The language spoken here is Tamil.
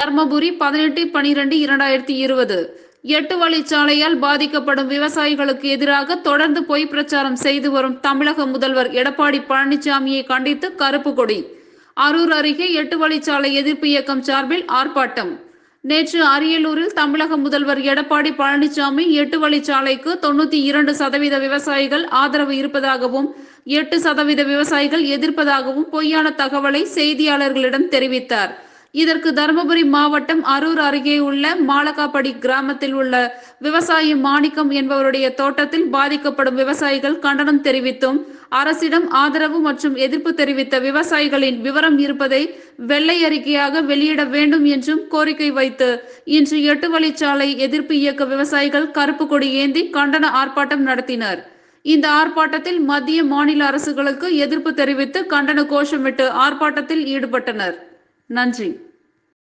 தர்மபுரி பதினெட்டு பனிரெண்டு இரண்டாயிரத்தி இருபது. எட்டு வழிச்சாலையால் பாதிக்கப்படும் விவசாயிகளுக்கு எதிராக தொடர்ந்து பொய் பிரச்சாரம் செய்து வரும் தமிழக முதல்வர் எடப்பாடி பழனிசாமியை கண்டித்து கருப்பு கொடி. அரூர் அருகே எட்டு வழிச்சாலை எதிர்ப்பு இயக்கம் சார்பில் ஆர்ப்பாட்டம். நேற்று அரியலூரில் தமிழக முதல்வர் எடப்பாடி பழனிசாமி எட்டு வழிச்சாலைக்கு தொண்ணூத்தி இரண்டு சதவீத விவசாயிகள் ஆதரவு இருப்பதாகவும் எட்டு சதவீத விவசாயிகள் எதிர்ப்பதாகவும் பொய்யான தகவலை செய்தியாளர்களிடம் தெரிவித்தார். இதற்கு தருமபுரி மாவட்டம் அரூர் அருகே உள்ள மாலக்காப்படி கிராமத்தில் உள்ள விவசாயி மாணிக்கம் என்பவருடைய தோட்டத்தில் பாதிக்கப்படும் விவசாயிகள் கண்டனம் தெரிவித்தும் அரசிடம் ஆதரவு மற்றும் எதிர்ப்பு தெரிவித்த விவசாயிகளின் விவரம் இருப்பதை வெள்ளை அறிக்கையாக வெளியிட வேண்டும் என்றும் கோரிக்கை வைத்து இன்று எட்டு வழிச்சாலை எதிர்ப்பு இயக்க விவசாயிகள் கருப்பு கொடி ஏந்தி கண்டன ஆர்ப்பாட்டம் நடத்தினர். இந்த ஆர்ப்பாட்டத்தில் மத்திய மாநில அரசுகளுக்கு எதிர்ப்பு தெரிவித்து கண்டன கோஷமிட்டு ஆர்ப்பாட்டத்தில் ஈடுபட்டனர். 南京